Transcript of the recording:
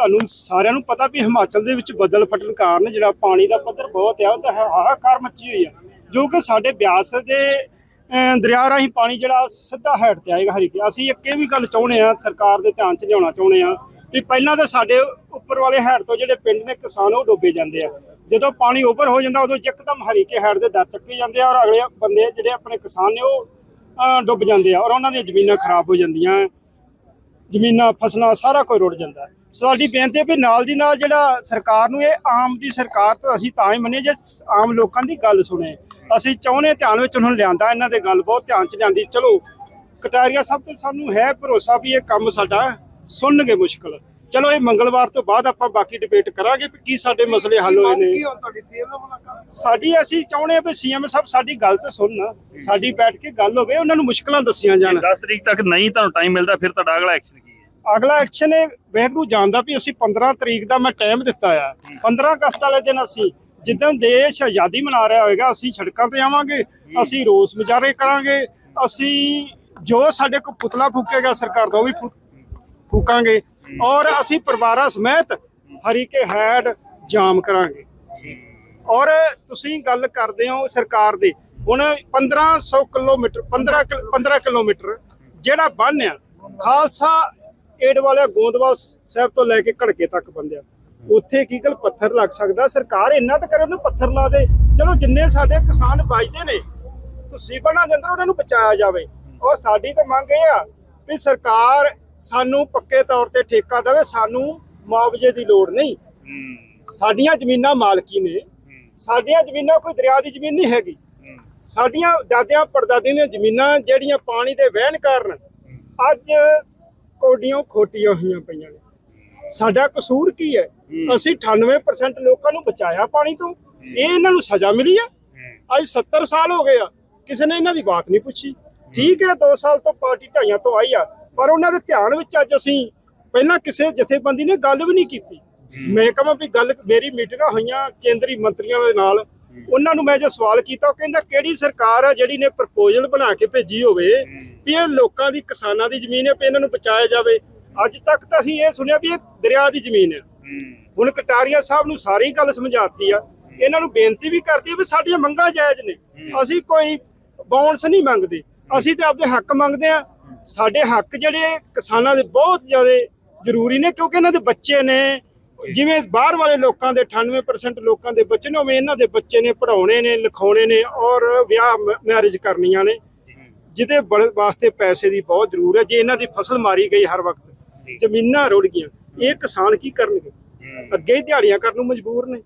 ਤੁਹਾਨੂੰ ਸਾਰਿਆਂ ਨੂੰ ਪਤਾ ਵੀ ਹਿਮਾਚਲ ਦੇ ਵਿੱਚ ਬੱਦਲ ਫਟਣ ਕਾਰਨ ਜਿਹੜਾ ਪਾਣੀ ਦਾ ਪੱਧਰ ਬਹੁਤ ਆ, ਉਹ ਤਾਂ ਹਾਹਾਕਾਰ ਮੱਚੀ ਹੋਈ ਆ। ਜੋ ਕਿ ਸਾਡੇ ਬਿਆਸ ਦੇ ਦਰਿਆ ਰਾਹੀਂ ਪਾਣੀ ਜਿਹੜਾ ਸਿੱਧਾ ਹੈਡ ਤੇ ਆਏਗਾ ਹਰੀਕੇ ਅਸੀਂ ਇੱਕ ਇਹ ਵੀ ਗੱਲ ਚਾਹੁੰਦੇ ਆ ਸਰਕਾਰ ਦੇ ਧਿਆਨ ਚ ਲਿਆਉਣਾ ਚਾਹੁੰਦੇ ਆ ਵੀ ਪਹਿਲਾਂ ਤਾਂ ਸਾਡੇ ਉੱਪਰ ਵਾਲੇ ਹੈਡ ਤੋਂ ਜਿਹੜੇ ਪਿੰਡ ਨੇ ਕਿਸਾਨ ਉਹ ਡੋਬੇ ਜਾਂਦੇ ਆ। ਜਦੋਂ ਪਾਣੀ ਓਵਰ ਹੋ ਜਾਂਦਾ ਉਦੋਂ ਇੱਕਦਮ ਹਰੀਕੇ ਹੈਡ ਦੇ ਦਰ ਚੱਕੇ ਜਾਂਦੇ ਆ ਔਰ ਅਗਲੇ ਬੰਦੇ ਜਿਹੜੇ ਆਪਣੇ ਕਿਸਾਨ ਨੇ ਉਹ ਡੁੱਬ ਜਾਂਦੇ ਆ ਔਰ ਉਹਨਾਂ ਦੀਆਂ ਜ਼ਮੀਨਾਂ ਖਰਾਬ ਹੋ ਜਾਂਦੀਆਂ। ਜ਼ਮੀਨਾਂ, ਫਸਲਾਂ, ਸਾਰਾ ਕੁਝ ਰੁੜ ਜਾਂਦਾ ਸਾਡੀ ਬੇਨਤੀ ਹੈ ਵੀ ਨਾਲ ਦੀ ਨਾਲ ਜਿਹੜਾ ਸਰਕਾਰ ਨੂੰ ਇਹ ਆਮ ਦੀ ਸਰਕਾਰ ਤੋਂ ਅਸੀਂ ਤਾਂ ਹੀ ਮੰਨੇ ਜੇ ਆਮ ਲੋਕਾਂ ਦੀ ਗੱਲ ਸੁਣੇ। ਅਸੀਂ ਚਾਹੁੰਦੇ ਧਿਆਨ ਵਿੱਚ ਉਹਨਾਂ ਨੂੰ ਲਿਆਂਦਾ, ਇਹਨਾਂ ਦੇ ਗੱਲ ਬਹੁਤ ਧਿਆਨ ਚ ਲਿਆਂਦੀ। ਚਲੋ, ਕਟਾਰੀਆ ਸਾਹਿਬ ਤੇ ਸਾਨੂੰ ਹੈ ਭਰੋਸਾ ਵੀ ਇਹ ਕੰਮ ਸਾਡਾ ਸੁਣਨਗੇ ਮੁਸ਼ਕਲ। ਚਲੋ ਇਹ ਮੰਗਲਵਾਰ ਤੋਂ ਬਾਅਦ ਆਪਾਂ ਬਾਕੀ ਡਿਬੇਟ ਕਰਾਂਗੇ ਵੀ ਕੀ ਸਾਡੇ ਮਸਲੇ ਹੱਲ ਹੋਏ ਨੇ। ਕੀ ਸਾਡੀ ਅਸੀਂ ਚਾਹੁੰਦੇ ਆ ਵੀ ਸੀਐਮ ਸਾਹਿਬ ਸਾਡੀ ਗੱਲ ਤੇ ਸੁਣਨ ਸਾਡੀ ਬੈਠ ਕੇ ਗੱਲ ਹੋਵੇ ਉਹਨਾਂ ਨੂੰ ਮੁਸ਼ਕਲਾਂ ਦੱਸੀਆਂ ਜਾਣ। 10 ਤਰੀਕ ਤੱਕ ਨਹੀਂ ਤੁਹਾਨੂੰ ਟਾਈਮ ਮਿਲਦਾ ਫਿਰ ਤੁਹਾਡਾ ਅਗਲਾ ਐਕਸ਼ਨ ਕੀ ਹੈ? ਅਗਲਾ ਐਕਸ਼ਨ ਇਹ ਵੈਗਰੂ ਜਾਣਦਾ ਵੀ ਅਸੀਂ 15 ਤਰੀਕ ਦਾ ਮੈਂ ਟਾਈਮ ਦਿੱਤਾ ਆ। 15 ਅਗਸਤ ਵਾਲੇ ਦਿਨ ਅਸੀਂ ਜਿੱਦਣ ਦੇਸ਼ ਆਜ਼ਾਦੀ ਮਨਾ ਰਿਹਾ ਹੋਵੇਗਾ ਅਸੀਂ ਸੜਕਾਂ ਤੇ ਆਵਾਂਗੇ ਅਸੀਂ ਰੋਸ ਮੁਜ਼ਾਹਰੇ ਕਰਾਂਗੇ ਅਸੀਂ ਜੋ ਸਾਡੇ ਕੋ ਪੁਤਲਾ ਫੂਕੇਗਾ ਸਰਕਾਰ ਦਾ ਉਹ ਵੀ ਫੂਕਾਂਗੇ। ਔਰ ਅਸੀਂ ਪਰਿਵਾਰਾਂ ਸਮੇਤ ਹਰੀਕੇ ਹੈਡ ਜਾਮ ਕਰਾਂਗੇ। ਔਰ ਤੁਸੀਂ ਗੱਲ ਕਰਦੇ ਹੋ ਸਰਕਾਰ ਦੀ। ਹੁਣ 1500 ਕਿਲੋਮੀਟਰ 15 ਕਿਲ- 15 ਕਿਲੋਮੀਟਰ ਜਿਹੜਾ ਬੰਨ੍ਹ ਆ, ਖਾਲਸਾ ਏਡ ਵਾਲਿਆ ਗੋਂਦਵਾਲ ਸਾਹਿਬ ਤੋਂ ਲੈ ਕੇ ਘੜਕੇ ਤੱਕ ਬੰਦਿਆ ਉੱਥੇ ਕੀ ਗੱਲ ਪੱਥਰ ਲੱਗ ਸਕਦਾ? ਸਰਕਾਰ ਇੰਨਾ ਤਾਂ ਕਰੇ ਉਹਨੂੰ ਪੱਥਰ ਲਾ ਦੇ। ਚਲੋ ਜਿੰਨੇ ਸਾਡੇ ਕਿਸਾਨ ਬਚਦੇ ਨੇ, ਤੁਸੀਂ ਬਣਾ ਦੇ ਅੰਦਰ ਉਹਨਾਂ ਨੂੰ ਬਚਾਇਆ ਜਾਵੇ। ਔਰ ਸਾਡੀ ਤਾਂ ਮੰਗ ਇਹ ਆ ਵੀ ਸਰਕਾਰ ਸਾਨੂੰ ਪੱਕੇ ਤੌਰ ਤੇ ਠੇਕਾ ਦੇਵੇ ਸਾਨੂੰ ਮੁਆਵਜ਼ੇ ਦੀ ਲੋੜ ਨਹੀਂ। ਸਾਡੀਆਂ ਜ਼ਮੀਨਾਂ ਮਾਲਕੀ ਨੇ। ਸਾਡੀਆਂ ਜ਼ਮੀਨਾਂ ਕੋਈ ਦਰਿਆ ਦੀ ਜ਼ਮੀਨ ਨਹੀਂ ਹੈਗੀ। ਸਾਡੀਆਂ ਦਾਦਿਆਂ ਪੜਦਾਦਿਆਂ ਦੀਆਂ ਜ਼ਮੀਨਾਂ ਜਿਹੜੀਆਂ ਪਾਣੀ ਦੇ ਵਹਿਣ ਕਾਰਨ ਅੱਜ ਕੋਡੀਆਂ ਖੋਟੀਆਂ ਹੋਈਆਂ ਪਈਆਂ ਨੇ। ਸਾਡਾ ਕਸੂਰ ਕੀ ਹੈ? ਅਸੀਂ 98% ਲੋਕਾਂ ਨੂੰ ਬਚਾਇਆ ਪਾਣੀ ਤੋਂ। ਇਹ ਇਹਨਾਂ ਨੂੰ ਸਜ਼ਾ ਮਿਲੀ ਆ ਅੱਜ 70 ਸਾਲ ਹੋ ਗਏ ਆ। ਕਿਸੇ ਨੇ ਇਹਨਾਂ ਦੀ ਬਾਤ ਨਹੀਂ ਪੁੱਛੀ। ਠੀਕ ਹੈ 2 ਸਾਲ ਤੋਂ ਪਾਰਟੀ ਢਾਈਆਂ ਤੋਂ ਆਈ ਆ। ਪਰ ਉਹਨਾਂ ਦੇ ਧਿਆਨ ਵਿੱਚ ਅੱਜ ਅਸੀਂ ਪਹਿਲਾਂ ਕਿਸੇ ਜਥੇਬੰਦੀ ਨੇ ਗੱਲ ਵੀ ਨਹੀਂ ਕੀਤੀ। ਮੈਂ ਕਹਾਂ ਵੀ ਗੱਲ ਮੇਰੀ ਮੀਟਿੰਗਾਂ ਹੋਈਆਂ ਕੇਂਦਰੀ ਮੰਤਰੀਆਂ ਦੇ ਨਾਲ। ਉਹਨਾਂ ਨੂੰ ਮੈਂ ਜੇ ਸਵਾਲ ਕੀਤਾ ਉਹ ਕਹਿੰਦਾ ਕਿਹੜੀ ਸਰਕਾਰ ਆ ਜਿਹੜੀ ਨੇ ਪ੍ਰਪੋਜ਼ਲ ਬਣਾ ਕੇ ਭੇਜੀ ਹੋਵੇ ਵੀ ਇਹ ਲੋਕਾਂ ਦੀ ਕਿਸਾਨਾਂ ਦੀ ਜ਼ਮੀਨ ਹੈ ਵੀ ਇਹਨਾਂ ਨੂੰ ਬਚਾਇਆ ਜਾਵੇ। ਅੱਜ ਤੱਕ ਤਾਂ ਅਸੀਂ ਇਹ ਸੁਣਿਆ ਵੀ ਇਹ ਦਰਿਆ ਦੀ ਜ਼ਮੀਨ ਹੈ। ਹੁਣ ਕਟਾਰੀਆ ਸਾਹਿਬ ਨੂੰ ਸਾਰੀ ਗੱਲ ਸਮਝਾਤੀ ਆ। ਇਹਨਾਂ ਨੂੰ ਬੇਨਤੀ ਵੀ ਕਰਦੀ ਆ ਵੀ ਸਾਡੀਆਂ ਮੰਗਾਂ ਜਾਇਜ਼ ਨੇ। ਅਸੀਂ ਕੋਈ ਬਾਉਂਡਸ ਨਹੀਂ ਮੰਗਦੇ। ਅਸੀਂ ਤੇ ਆਪਦੇ ਹੱਕ ਮੰਗਦੇ ਆ। ਸਾਡੇ ਹੱਕ ਜਿਹੜੇ ਕਿਸਾਨਾਂ ਦੇ ਬਹੁਤ ਜ਼ਿਆਦਾ ਜ਼ਰੂਰੀ ਨੇ ਕਿਉਂਕਿ ਇਹਨਾਂ ਦੇ ਬੱਚੇ ਨੇ ਜਿਵੇਂ ਬਾਹਰ ਵਾਲੇ ਲੋਕਾਂ ਦੇ 98% ਲੋਕਾਂ ਦੇ ਬੱਚੇ ਨੇ ਉਵੇਂ ਇਹਨਾਂ ਦੇ ਬੱਚੇ ਨੇ ਪੜਾਉਣੇ ਨੇ ਲਿਖਾਉਣੇ ਨੇ ਔਰ ਵਿਆਹ ਮੈਰਿਜ ਕਰਨੀਆਂ ਨੇ ਜਿਹਦੇ ਵਾਸਤੇ ਪੈਸੇ ਦੀ ਬਹੁਤ ਜ਼ਰੂਰ ਹੈ ਜੇ ਇਹਨਾਂ ਦੀ ਫਸਲ ਮਾਰੀ ਗਈ ਹਰ ਵਕਤ ਜ਼ਮੀਨਾਂ ਰੁੜ ਗਈਆਂ ਇਹ ਕਿਸਾਨ ਕੀ ਕਰਨਗੇ? ਅੱਗੇ ਦਿਹਾੜੀਆਂ ਕਰਨ ਨੂੰ ਮਜਬੂਰ ਨੇ।